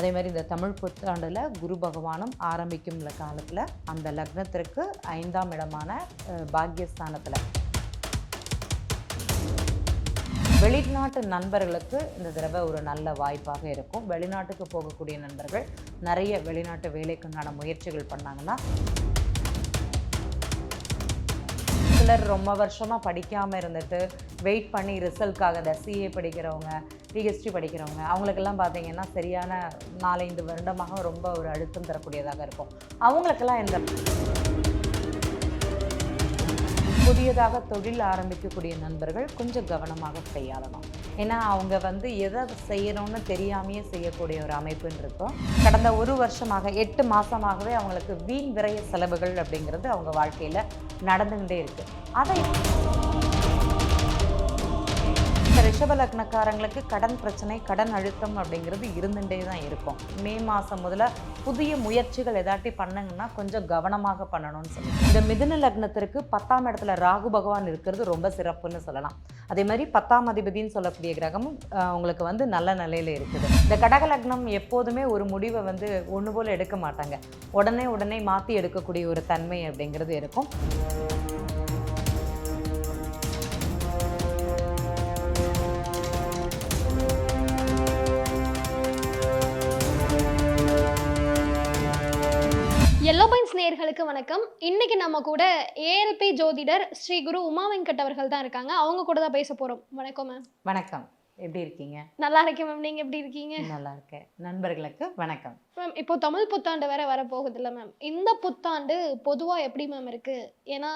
அதே மாதிரி இந்த தமிழ் புத்தாண்டில் குரு பகவானும் ஆரம்பிக்கும் காலத்தில் அந்த லக்னத்திற்கு ஐந்தாம் இடமான பாக்யஸ்தானத்தில். வெளிநாட்டு நண்பர்களுக்கு இந்த தடவை ஒரு நல்ல வாய்ப்பாக இருக்கும். வெளிநாட்டுக்கு போகக்கூடிய நண்பர்கள் நிறைய வெளிநாட்டு வேலைக்குண்டான முயற்சிகள் பண்ணாங்கன்னா சிலர் ரொம்ப வருஷமாக படிக்காமல் இருந்துட்டு வெயிட் பண்ணி ரிசல்ட்காக இந்த சிஏ படிக்கிறவங்க பிஹெச்டி படிக்கிறவங்க அவங்களுக்கெல்லாம் பார்த்தீங்கன்னா சரியான நாலஞ்சு வருடமாக ரொம்ப ஒரு அழுத்தம் தரக்கூடியதாக இருக்கும். அவங்களுக்கெல்லாம் இந்த புதியதாக தொழில் ஆரம்பிக்கக்கூடிய நண்பர்கள் கொஞ்சம் கவனமாக கையாளணும். ஏன்னா அவங்க வந்து எதை செய்யணும்னு தெரியாமையே செய்யக்கூடிய ஒரு அமைப்புன்னு இருக்கும். கடந்த ஒரு வருஷமாக எட்டு மாதமாகவே அவங்களுக்கு வீண் விரைய செலவுகள் அப்படிங்கிறது அவங்க வாழ்க்கையில் நடந்துகிட்டே இருக்குது அதை இந்த ரிஷப லக்னக்காரங்களுக்கு கடன் பிரச்சனை கடன் அழுத்தம் அப்படிங்கிறது இருந்துகிட்டே தான் இருக்கும். மே மாதம் முதல்ல புதிய முயற்சிகள் எதாட்டி பண்ணுங்கன்னா கொஞ்சம் கவனமாக பண்ணணும்னு சொல்லலாம் இந்த மிதுன லக்னத்திற்கு பத்தாம் இடத்துல ராகு பகவான் இருக்கிறது ரொம்ப சிறப்புன்னு சொல்லலாம். அதே மாதிரி பத்தாம் அதிபதின்னு சொல்லக்கூடிய கிரகமும் உங்களுக்கு வந்து நல்ல நிலையில் இருக்குது. இந்த கடக லக்னம் எப்போதுமே ஒரு முடிவை வந்து ஒன்று போல் எடுக்க மாட்டாங்க. உடனே உடனே மாற்றி எடுக்கக்கூடிய ஒரு தன்மை அப்படிங்கிறது இருக்கும். எல்லோ பாயிண்ட்ஸ் நேயர்களுக்கு வணக்கம். இன்னைக்கு நம்ம கூட ஏஎல்பி ஜோதிடர் ஸ்ரீ குரு உமா வெங்கட் அவர்கள் தான் இருக்காங்க. அவங்க கூட தான் பேச போகிறோம் வணக்கம் மேம் வணக்கம். எப்படி இருக்கீங்க? நல்லா இருக்கேன் மேம். நீங்க எப்படி இருக்கீங்க? நல்லா இருக்கேன். நண்பர்களுக்கு வணக்கம். மேம் இப்போ தமிழ் புத்தாண்டு வேற வர போகுது இல்ல மேம். இந்த புத்தாண்டு பொதுவா எப்படி மேம் இருக்கு? ஏன்னா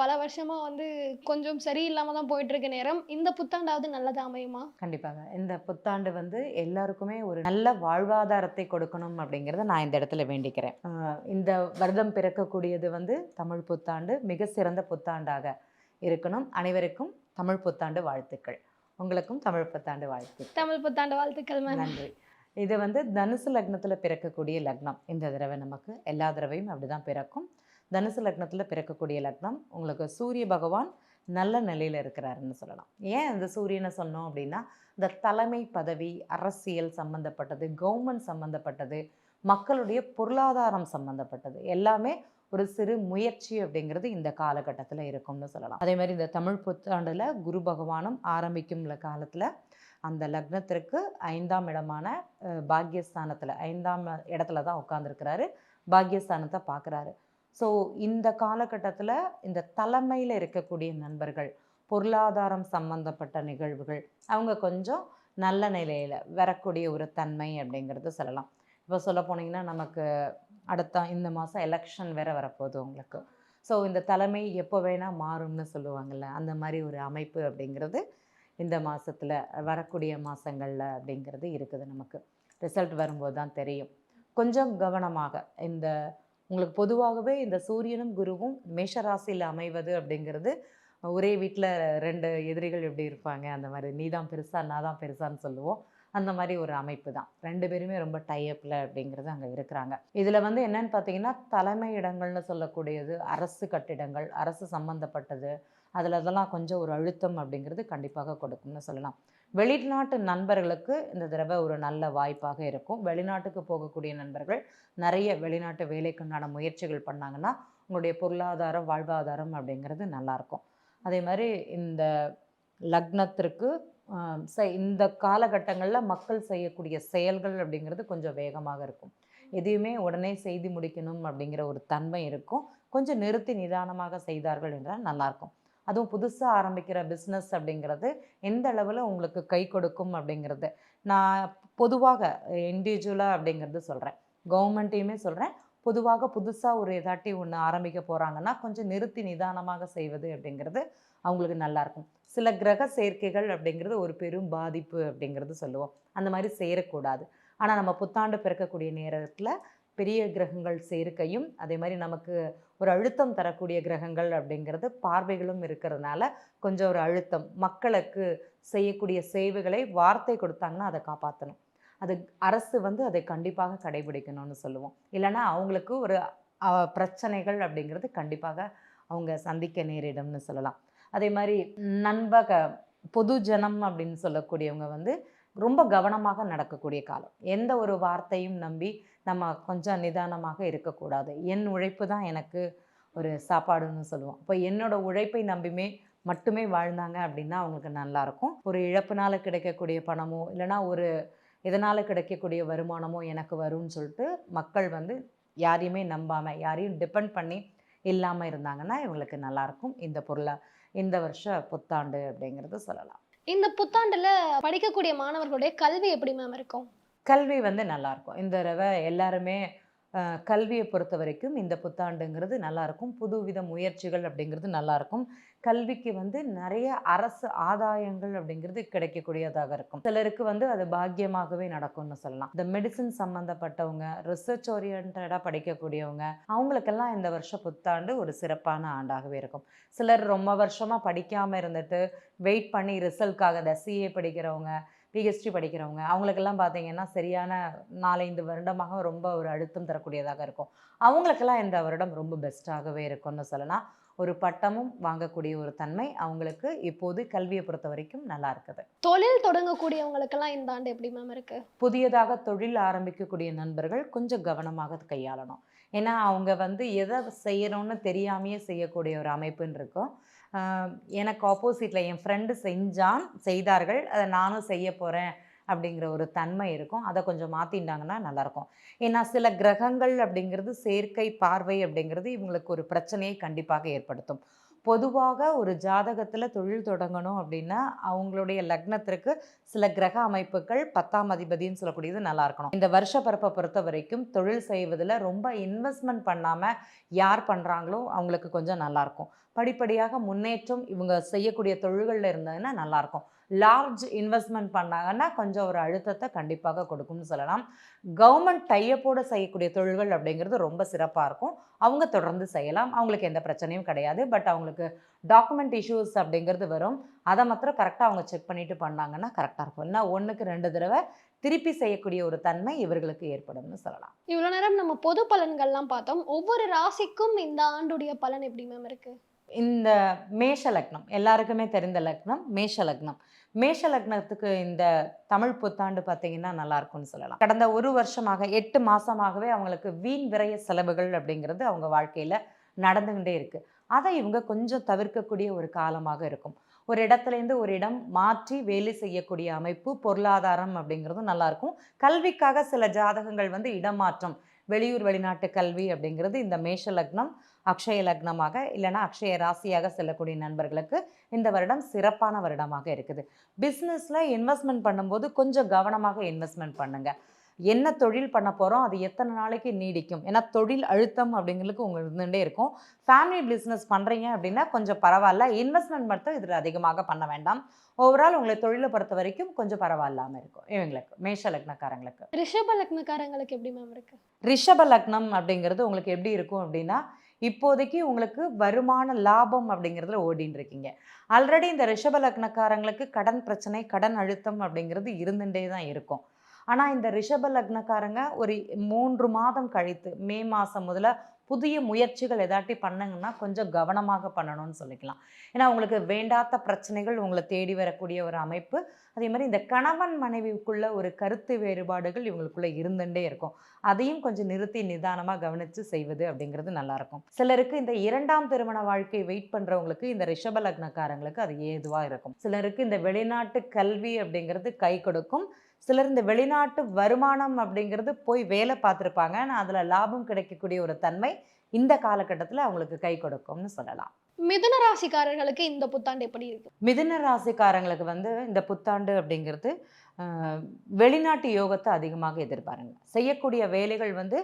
பல வருஷமா வந்து கொஞ்சம் சரியில்லாம தான் போயிட்டு இருக்க நேரம். இந்த புத்தாண்டாவது நல்லதா அமையுமா? கண்டிப்பாக. இந்த புத்தாண்டு வந்து எல்லாருக்குமே ஒரு நல்ல வாழ்வாதாரத்தை கொடுக்கணும் அப்படிங்கிறத நான் இந்த இடத்துல வேண்டிக்கிறேன். இந்த வருடம் பிறக்கக்கூடியது வந்து தமிழ் புத்தாண்டு மிக சிறந்த புத்தாண்டாக இருக்கணும். அனைவருக்கும் தமிழ் புத்தாண்டு வாழ்த்துக்கள். உங்களுக்கும் தமிழ் புத்தாண்டு வாழ்த்துக்கள். தமிழ் புத்தாண்டு வாழ்த்துக்கள் நன்றி. இது வந்து தனுசு லக்னத்தில் பிறக்கக்கூடிய லக்னம். இந்த தடவை நமக்கு எல்லா தடவையும் அப்படிதான் பிறக்கும். தனுசு லக்னத்தில் பிறக்கக்கூடிய லக்னம் உங்களுக்கு சூரிய பகவான் நல்ல நிலையில் இருக்கிறாருன்னு சொல்லலாம். ஏன் அந்த சூரியனை சொன்னோம் அப்படின்னா இந்த தலைமை பதவி அரசியல் சம்மந்தப்பட்டது கவர்மெண்ட் சம்மந்தப்பட்டது மக்களுடைய பொருளாதாரம் சம்மந்தப்பட்டது எல்லாமே ஒரு சிறு முயற்சி அப்படிங்கிறது இந்த காலகட்டத்தில் இருக்கும்னு சொல்லலாம். அதே மாதிரி இந்த தமிழ் புத்தாண்டில் குரு பகவானும் ஆரம்பிக்கும் காலத்தில் அந்த லக்னத்திற்கு ஐந்தாம் இடமான பாக்யஸ்தானத்தில் ஐந்தாம் இடத்துல தான் உட்காந்துருக்கிறாரு பாக்யஸ்தானத்தை பார்க்குறாரு. ஸோ இந்த காலகட்டத்தில் இந்த தலைமையில் இருக்கக்கூடிய நண்பர்கள் பொருளாதாரம் சம்பந்தப்பட்ட நிகழ்வுகள் அவங்க கொஞ்சம் நல்ல நிலையில் வரக்கூடிய ஒரு தன்மை அப்படிங்கிறது சொல்லலாம். இப்போ சொல்ல போனீங்கன்னா நமக்கு அடுத்த இந்த மாதம் எலெக்ஷன் வேற வரப்போகுது உங்களுக்கு. ஸோ இந்த தலைமை எப்போ வேணால் மாறும்னு சொல்லுவாங்கள்ல அந்த மாதிரி ஒரு அமைப்பு அப்படிங்கிறது இந்த மாதத்தில் வரக்கூடிய மாதங்களில் அப்படிங்கிறது இருக்குது நமக்கு. ரிசல்ட் வரும்போது தான் தெரியும். கொஞ்சம் கவனமாக இந்த உங்களுக்கு பொதுவாகவே இந்த சூரியனும் குருவும் மேஷராசியில் அமைவது அப்படிங்கிறது ஒரே வீட்டில் ரெண்டு எதிரிகள் எப்படி இருப்பாங்க அந்த மாதிரி நீ தான் பெருசா நான் தான் பெருசான்னு சொல்லுவோம். அந்த மாதிரி ஒரு அமைப்பு தான். ரெண்டு பேருமே ரொம்ப டைஅப்பில் அப்படிங்கிறது அங்கே இருக்கிறாங்க. இதில் வந்து என்னன்னு பார்த்தீங்கன்னா தலைமை இடங்கள்னு சொல்லக்கூடியது அரசு கட்டிடங்கள் அரசு சம்மந்தப்பட்டது அதில் அதெல்லாம் கொஞ்சம் ஒரு அழுத்தம் அப்படிங்கிறது கண்டிப்பாக கொடுக்கும்னு சொல்லலாம். வெளிநாட்டு நண்பர்களுக்கு இந்த தடவை ஒரு நல்ல வாய்ப்பாக இருக்கும். வெளிநாட்டுக்கு போகக்கூடிய நண்பர்கள் நிறைய வெளிநாட்டு வேலைக்குண்டான முயற்சிகள் பண்ணாங்கன்னா உங்களுடைய பொருளாதாரம் வாழ்வாதாரம் அப்படிங்கிறது நல்லாயிருக்கும் அதே மாதிரி இந்த லக்னத்திற்கு இந்த காலகட்டங்களில் மக்கள் செய்யக்கூடிய செயல்கள் அப்படிங்கிறது கொஞ்சம் வேகமாக இருக்கும். எதையுமே உடனே செய்து முடிக்கணும் அப்படிங்கிற ஒரு தன்மை இருக்கும். கொஞ்சம் நிறுத்தி நிதானமாக செய்தார்கள் என்றால் நல்லாயிருக்கும். அதுவும் புதுசாக ஆரம்பிக்கிற பிஸ்னஸ் அப்படிங்கிறது எந்த அளவில் உங்களுக்கு கை கொடுக்கும் அப்படிங்கிறது. நான் பொதுவாக இண்டிவிஜுவலாக அப்படிங்கிறது சொல்கிறேன் கவர்மெண்ட்டையுமே சொல்கிறேன் பொதுவாக புதுசாக ஒரு எதாட்டி ஒன்று ஆரம்பிக்க போகிறாங்கன்னா கொஞ்சம் நிறுத்தி நிதானமாக செய்வது அப்படிங்கிறது அவங்களுக்கு நல்லாயிருக்கும் சில கிரக சேர்க்கைகள் அப்படிங்கிறது ஒரு பெரும் பாதிப்பு அப்படிங்கிறது சொல்லுவோம். அந்த மாதிரி சேரக்கூடாது. ஆனால் நம்ம புத்தாண்டு பிறக்கக்கூடிய நேரத்தில் பெரிய கிரகங்கள் சேர்க்கையும் அதே மாதிரி நமக்கு ஒரு அழுத்தம் தரக்கூடிய கிரகங்கள் அப்படிங்கிறது பார்வைகளும் இருக்கிறதுனால கொஞ்சம் ஒரு அழுத்தம் மக்களுக்கு செய்யக்கூடிய சேவைகளை வார்த்தை கொடுத்தாங்கன்னா அதை காப்பாற்றணும் அது அரசு வந்து அதை கண்டிப்பாக கடைபிடிக்கணும்னு சொல்லுவோம். இல்லைன்னா அவங்களுக்கு ஒரு பிரச்சனைகள் அப்படிங்கிறது கண்டிப்பாக அவங்க சந்திக்க நேரிடும்னு சொல்லலாம். அதே மாதிரி நண்பக பொது ஜனம் அப்படின்னு சொல்லக்கூடியவங்க வந்து ரொம்ப கவனமாக நடக்கக்கூடிய காலம். எந்த ஒரு வார்த்தையும் நம்பி நம்ம கொஞ்சம் நிதானமாக இருக்கக்கூடாது. என் உழைப்பு தான் எனக்கு ஒரு சாப்பாடுன்னு சொல்லுவோம். இப்போ என்னோட உழைப்பை நம்பிமே மட்டுமே வாழ்ந்தாங்க அப்படின்னா அவங்களுக்கு நல்லாயிருக்கும். ஒரு இழப்புனால் கிடைக்கக்கூடிய பணமோ இல்லைன்னா ஒரு இதனால் கிடைக்கக்கூடிய வருமானமோ எனக்கு வரும்னு சொல்லிட்டு மக்கள் வந்து யாரையுமே நம்பாமல் யாரையும் டிபெண்ட் பண்ணி இல்லாமல் இருந்தாங்கன்னா இவங்களுக்கு நல்லாயிருக்கும். இந்த பொருளை இந்த வருஷ புத்தாண்டு அப்படிங்கிறது சொல்லலாம். இந்த புத்தாண்டுல படிக்கக்கூடிய மாணவர்களுடைய கல்வி எப்படி மேம் இருக்கும்? கல்வி வந்து நல்லாயிருக்கும். இந்த தடவை எல்லாருமே கல்வியை பொறுத்த வரைக்கும் இந்த புத்தாண்டுங்கிறது நல்லாயிருக்கும் புதுவித முயற்சிகள் அப்படிங்கிறது நல்லாயிருக்கும் கல்விக்கு வந்து நிறைய அரசு ஆதாயங்கள் அப்படிங்கிறது கிடைக்கக்கூடியதாக இருக்கும். சிலருக்கு வந்து அது பாக்கியமாகவே நடக்கும்னு சொல்லலாம். இந்த மெடிசின் சம்மந்தப்பட்டவங்க ரிசர்ச் ஓரியன்டாக படிக்கக்கூடியவங்க அவங்களுக்கெல்லாம் இந்த வருஷ புத்தாண்டு ஒரு சிறப்பான ஆண்டாகவே இருக்கும். சிலர் ரொம்ப வருஷமாக படிக்காமல் இருந்துட்டு வெயிட் பண்ணி ரிசல்ட்காக இந்த சிஏ படிக்கிறவங்க பிஹெச்டி படிக்கிறவங்க அவங்களுக்கெல்லாம் பார்த்தீங்கன்னா சரியான நாலஞ்சு வருடமாக ரொம்ப ஒரு அழுத்தம் தரக்கூடியதாக இருக்கும். அவங்களுக்கெல்லாம் இந்த வருடம் ரொம்ப பெஸ்ட்டாகவே இருக்கும்னு சொல்லலாம். ஒரு பட்டமும் வாங்கக்கூடிய ஒரு தன்மை அவங்களுக்கு இப்போது கல்வியை பொறுத்த வரைக்கும் நல்லா இருக்குது. தொழில் தொடங்கக்கூடியவங்களுக்கெல்லாம் இந்த ஆண்டு எப்படி மேம் இருக்கு? புதியதாக தொழில் ஆரம்பிக்கக்கூடிய நண்பர்கள் கொஞ்சம் கவனமாக கையாளணும். ஏன்னா அவங்க வந்து எதை செய்யணும்னு தெரியாமையே செய்யக்கூடிய ஒரு அமைப்புன்னு இருக்கும். எனக்கு ஆப்போசிட்டில் என் ஃப்ரெண்டு செஞ்சான் செய்தார்கள் அதை நானும் செய்ய போகிறேன் அப்படிங்கிற ஒரு தன்மை இருக்கும். அதை கொஞ்சம் மாற்றிட்டாங்கன்னா நல்லாயிருக்கும். ஏன்னா சில கிரகங்கள் அப்படிங்கிறது செயற்கை பார்வை அப்படிங்கிறது இவங்களுக்கு ஒரு பிரச்சனையை கண்டிப்பாக ஏற்படுத்தும். பொதுவாக ஒரு ஜாதகத்தில் தொழில் தொடங்கணும் அப்படின்னா அவங்களுடைய லக்னத்திற்கு சில கிரக அமைப்புகள் பத்தாம் அதிபதின்னு சொல்லக்கூடியது நல்லா இருக்கணும். இந்த வருஷ பரப்பை பொறுத்த வரைக்கும் தொழில் செய்வதில் ரொம்ப இன்வெஸ்ட்மெண்ட் பண்ணாமல் யார் பண்ணுறாங்களோ அவங்களுக்கு கொஞ்சம் நல்லாயிருக்கும் படிப்படியாக முன்னேற்றம் இவங்க செய்யக்கூடிய தொழில்களில் இருந்ததுன்னா நல்லாயிருக்கும் லார்ஜ் இன்வெஸ்ட்மெண்ட் பண்ணாங்கன்னா கொஞ்சம் ஒரு அழுத்தத்தை கண்டிப்பாக கொடுக்கும்னு சொல்லலாம். கவர்மெண்ட் டையப்போடு செய்யக்கூடிய தொழில்கள் அப்படிங்கிறது ரொம்ப சிறப்பாக இருக்கும். அவங்க தொடர்ந்து செய்யலாம். அவங்களுக்கு எந்த பிரச்சனையும் கிடையாது. பட் அவங்களுக்கு டாக்குமெண்ட் இஷ்யூஸ் அப்படிங்கிறது வரும். அதை மாத்திரம் கரெக்டாக அவங்க செக் பண்ணிவிட்டு பண்ணாங்கன்னா கரெக்டாக இருக்கும். இல்லைன்னா ஒன்றுக்கு ரெண்டு தடவை திருப்பி செய்யக்கூடிய ஒரு தன்மை இவர்களுக்கு ஏற்படும்னு சொல்லலாம். இவ்வளோ நேரம் நம்ம பொது பலன்கள்லாம் பார்த்தோம். ஒவ்வொரு ராசிக்கும் இந்த ஆண்டுடைய பலன் எப்படி மேம் இருக்குது இந்த மேஷ லக்னம் எல்லாருக்குமே தெரிந்த லக்னம் மேஷ லக்னம். மேஷ லக்னத்துக்கு இந்த தமிழ் புத்தாண்டு பார்த்தீங்கன்னா நல்லா இருக்கும்னு சொல்லலாம். கடந்த ஒரு வருஷமாக எட்டு மாசமாகவே அவங்களுக்கு வீண் விரைய செலவுகள் அப்படிங்கிறது அவங்க வாழ்க்கையில நடந்துகிட்டே இருக்கு. அதை இவங்க கொஞ்சம் தவிர்க்கக்கூடிய ஒரு காலமாக இருக்கும். ஒரு இடத்துலேருந்து ஒரு இடம் மாற்றி வேலை செய்யக்கூடிய அமைப்பு பொருளாதாரம் அப்படிங்கிறதும் நல்லாயிருக்கும் கல்விக்காக சில ஜாதகங்கள் வந்து இடமாற்றம் வெளியூர் வெளிநாட்டு கல்வி அப்படிங்கிறது இந்த மேஷ லக்னம் அக்ஷய லக்னமாக இல்லைன்னா அக்ஷய ராசியாக செல்லக்கூடிய நண்பர்களுக்கு இந்த வருடம் சிறப்பான வருடமாக இருக்குது. பிஸ்னஸில் இன்வெஸ்ட்மெண்ட் பண்ணும்போது கொஞ்சம் கவனமாக இன்வெஸ்ட்மெண்ட் பண்ணுங்க. என்ன தொழில் பண்ண போகிறோம் அது எத்தனை நாளைக்கு நீடிக்கும்? ஏன்னா தொழில் அழுத்தம் அப்படிங்கிறதுக்கு உங்களுக்கு இருந்துகிட்டே இருக்கும். ஃபேமிலி பிஸ்னஸ் பண்ணுறீங்க அப்படின்னா கொஞ்சம் பரவாயில்ல. இன்வெஸ்ட்மெண்ட் மட்டும் இதில் அதிகமாக பண்ண வேண்டாம். ஓவரால் உங்களை தொழிலை பொறுத்த வரைக்கும் கொஞ்சம் பரவாயில்லாமல் இருக்கும். இவங்களுக்கு மேஷ லக்னக்காரங்களுக்கு. ரிஷப லக்னக்காரங்களுக்கு எப்படி மேம் இருக்கு? ரிஷப லக்னம் அப்படிங்கிறது உங்களுக்கு எப்படி இருக்கும் அப்படின்னா இப்போதைக்கு உங்களுக்கு வருமான லாபம் அப்படிங்கிறதுல ஓடின்னு இருக்கீங்க. ஆல்ரெடி இந்த ரிஷப லக்னக்காரங்களுக்கு கடன் பிரச்சனை கடன் அழுத்தம் அப்படிங்கிறது இருந்துகிட்டே தான் இருக்கும். ஆனால் இந்த ரிஷப லக்னக்காரங்க ஒரு மூன்று மாதம் கழித்து மே மாதம் முதல்ல புதிய முயற்சிகள் எதாட்டி பண்ணுங்கன்னா கொஞ்சம் கவனமாக பண்ணணும்னு சொல்லிக்கலாம். ஏன்னா உங்களுக்கு வேண்டாத பிரச்சனைகள் உங்களை தேடி வரக்கூடிய ஒரு அமைப்பு. அதே மாதிரி இந்த கணவன் மனைவிக்குள்ள ஒரு கருத்து வேறுபாடுகள் இவங்களுக்குள்ள இருந்துட்டே இருக்கும். அதையும் கொஞ்சம் நிறுத்தி நிதானமாக கவனித்து செய்வது அப்படிங்கிறது நல்லாயிருக்கும். சிலருக்கு இந்த இரண்டாம் திருமண வாழ்க்கை வெயிட் பண்ணுறவங்களுக்கு இந்த ரிஷப லக்னக்காரங்களுக்கு அது ஏதுவாக இருக்கும். சிலருக்கு இந்த வெளிநாட்டு கல்வி அப்படிங்கிறது கை கொடுக்கும். சிலர் இந்த வெளிநாட்டு வருமானம் அப்படிங்கிறது போய் வேலை பார்த்துருப்பாங்க. ஆனால் அதில் லாபம் கிடைக்கக்கூடிய ஒரு தன்மை இந்த காலகட்டத்தில் அவங்களுக்கு கை கொடுக்கும்னு சொல்லலாம். மிதுன ராசிக்காரர்களுக்கு இந்த புத்தாண்டு எப்படி இருக்கு? மிதுன ராசிக்காரங்களுக்கு வந்து இந்த புத்தாண்டு அப்படிங்கிறது வெளிநாட்டு யோகத்தை அதிகமாக எதிர்பாருங்க. செய்யக்கூடிய வேலைகள் வந்து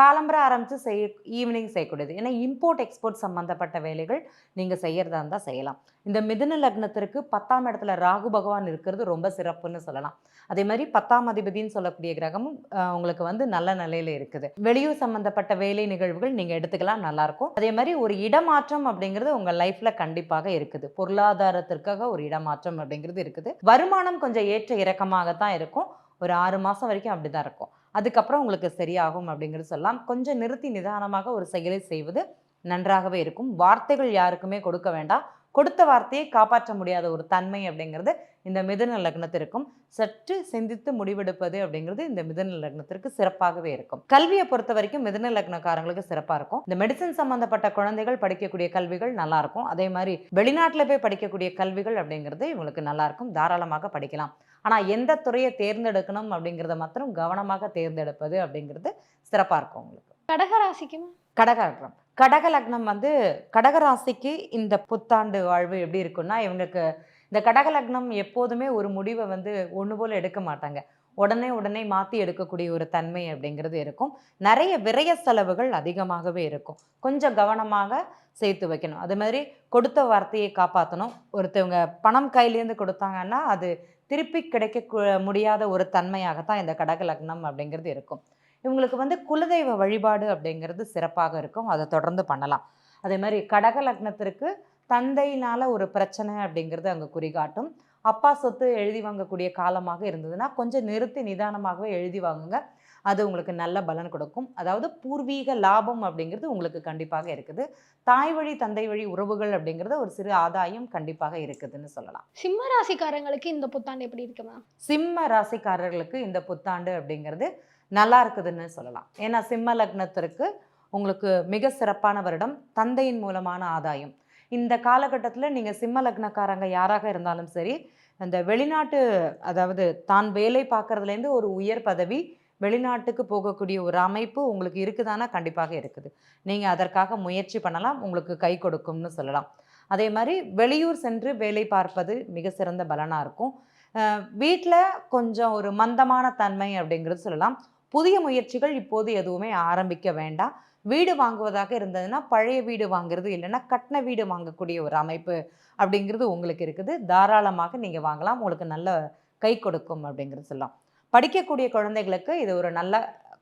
காலம்பர ஆரம்பித்து செய்ய ஈவினிங் செய்யக்கூடியது. ஏன்னா இம்போர்ட் எக்ஸ்போர்ட் சம்மந்தப்பட்ட வேலைகள் நீங்கள் செய்கிறதா இருந்தால் செய்யலாம். இந்த மிதுன லக்னத்திற்கு பத்தாம் இடத்துல ராகு பகவான் இருக்கிறது ரொம்ப சிறப்புன்னு சொல்லலாம். அதே மாதிரி பத்தாம் அதிபதின்னு சொல்லக்கூடிய கிரகமும் உங்களுக்கு வந்து நல்ல நிலையில் இருக்குது. வெளியூர் சம்மந்தப்பட்ட வேலை நிகழ்வுகள் நீங்கள் எடுத்துக்கலாம் நல்லாயிருக்கும். அதே மாதிரி ஒரு இடமாற்றம் அப்படிங்கிறது உங்கள் லைஃப்பில் கண்டிப்பாக இருக்குது. பொருளாதாரத்திற்காக ஒரு இடமாற்றம் அப்படிங்கிறது இருக்குது. வருமானம் கொஞ்சம் ஏற்ற இறக்கமாகத்தான் இருக்கும். ஒரு ஆறு மாதம் வரைக்கும் அப்படி தான் இருக்கும். அதுக்கப்புறம் உங்களுக்கு சரியாகும் அப்படிங்கிறது சொல்லலாம். கொஞ்சம் நிறுத்தி நிதானமாக ஒரு செயலை செய்வது நன்றாகவே இருக்கும். வார்த்தைகள் யாருக்குமே கொடுக்க வேண்டாம். கொடுத்த வார்த்தையை காப்பாற்ற முடியாத ஒரு தன்மை அப்படிங்கிறது இந்த மிதுன லக்னத்திற்கும் சற்று சிந்தித்து முடிவெடுப்பது அப்படிங்கிறது இந்த மிதுன லக்னத்திற்கு சிறப்பாகவே இருக்கும். கல்வியை பொறுத்த வரைக்கும் மிதுன லக்னக்காரங்களுக்கு சிறப்பாக இருக்கும். இந்த மெடிசன் சம்பந்தப்பட்ட குழந்தைகள் படிக்கக்கூடிய கல்விகள் நல்லா இருக்கும். அதே மாதிரி வெளிநாட்டில் போய் படிக்கக்கூடிய கல்விகள் அப்படிங்கிறது இவங்களுக்கு நல்லா இருக்கும். தாராளமாக படிக்கலாம். ஆனால் எந்த துறையை தேர்ந்தெடுக்கணும் அப்படிங்கிறத மாத்திரம் கவனமாக தேர்ந்தெடுப்பது அப்படிங்கிறது சிறப்பாக இருக்கும் உங்களுக்கு. கடகராசிக்கு மேம் கடக லக்னம் வந்து கடகராசிக்கு இந்த புத்தாண்டு வாழ்வு எப்படி இருக்குன்னா இவங்களுக்கு இந்த கடக லக்னம் எப்போதுமே ஒரு முடிவை வந்து ஒன்று போல் எடுக்க மாட்டாங்க. உடனே உடனே மாற்றி எடுக்கக்கூடிய ஒரு தன்மை அப்படிங்கிறது இருக்கும். நிறைய விரய செலவுகள் அதிகமாகவே இருக்கும். கொஞ்சம் கவனமாக சேர்த்து வைக்கணும். அது மாதிரி கொடுத்த வார்த்தையை காப்பாற்றணும் ஒருத்தவங்க பணம் கையிலேருந்து கொடுத்தாங்கன்னா அது திருப்பி கிடைக்க முடியாத ஒரு தன்மையாகத்தான் இந்த கடக லக்னம் அப்படிங்கிறது இருக்கும். இவங்களுக்கு வந்து குலதெய்வ வழிபாடு அப்படிங்கிறது சிறப்பாக இருக்கும். அதை தொடர்ந்து பண்ணலாம். அதே மாதிரி கடக லக்னத்திற்கு தந்தையினால ஒரு பிரச்சனை அப்படிங்கிறது அங்கே குறிகாட்டும். அப்பா சொத்து எழுதி வாங்கக்கூடிய காலமாக இருந்ததுன்னா கொஞ்சம் நிறுத்தி நிதானமாகவே எழுதி வாங்குங்க. அது உங்களுக்கு நல்ல பலன் கொடுக்கும். அதாவது பூர்வீக லாபம் அப்படிங்கிறது உங்களுக்கு கண்டிப்பாக இருக்குது. தாய் வழி தந்தை வழி உறவுகள் அப்படிங்கிறது ஒரு சிறு ஆதாயம் கண்டிப்பாக இருக்குதுன்னு சொல்லலாம். சிம்ம ராசிக்காரங்களுக்கு இந்த புத்தாண்டு எப்படி இருக்கு மேம் சிம்ம ராசிக்காரர்களுக்கு இந்த புத்தாண்டு அப்படிங்கிறது நல்லா இருக்குதுன்னு சொல்லலாம். ஏன்னா சிம்ம லக்னத்திற்கு உங்களுக்கு மிக சிறப்பான வருடம் தந்தையின் மூலமான ஆதாயம். இந்த காலகட்டத்தில் நீங்கள் சிம்ம லக்னக்காரங்க யாராக இருந்தாலும் சரி அந்த வெளிநாட்டு அதாவது தான் வேலை பார்க்கறதுலேருந்து ஒரு உயர் பதவி வெளிநாட்டுக்கு போகக்கூடிய ஒரு அமைப்பு உங்களுக்கு இருக்குதானா? கண்டிப்பாக இருக்குது. நீங்கள் அதற்காக முயற்சி பண்ணலாம் உங்களுக்கு கை கொடுக்கும்னு சொல்லலாம். அதே மாதிரி வெளியூர் சென்று வேலை பார்ப்பது மிக சிறந்த பலனாக இருக்கும். வீட்டில் கொஞ்சம் ஒரு மந்தமான தன்மை அப்படிங்கிறது சொல்லலாம். புதிய முயற்சிகள் இப்போது எதுவுமே ஆரம்பிக்க வேண்டாம். வீடு வாங்குவதாக இருந்ததுன்னா பழைய வீடு வாங்குறது இல்லைன்னா கட்டின வீடு வாங்கக்கூடிய ஒரு அமைப்பு அப்படிங்கிறது உங்களுக்கு இருக்குது. தாராளமாக நீங்கள் வாங்கலாம். உங்களுக்கு நல்ல கை கொடுக்கும் அப்படிங்கிறது சொல்லலாம். படிக்கக்கூடிய குழந்தைகளுக்கு இது ஒரு நல்ல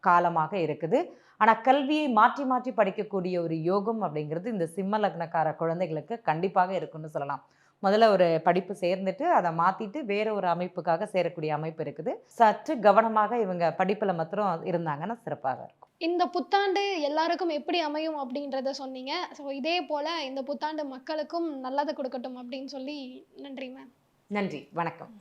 காலமாக இருக்குது. ஆனால் கல்வியை மாற்றி மாற்றி படிக்கக்கூடிய ஒரு யோகம் அப்படிங்கிறது இந்த சிம்ம லக்னக்கார குழந்தைகளுக்கு கண்டிப்பாக இருக்குன்னு சொல்லலாம். முதல்ல ஒரு படிப்பு சேர்ந்துட்டு அதை மாற்றிட்டு வேற ஒரு அமைப்புக்காக சேரக்கூடிய அமைப்பு இருக்குது. சற்று கவனமாக இவங்க படிப்பில் மாத்திரம் இருந்தாங்கன்னா சிறப்பாக இருக்கும். இந்த புத்தாண்டு எல்லாருக்கும் எப்படி அமையும் அப்படின்றத சொன்னீங்க. ஸோ இதே போல இந்த புத்தாண்டு மக்களுக்கும் நல்லதை கொடுக்கட்டும் அப்படின்னு சொல்லி நன்றி மேம் நன்றி வணக்கம்.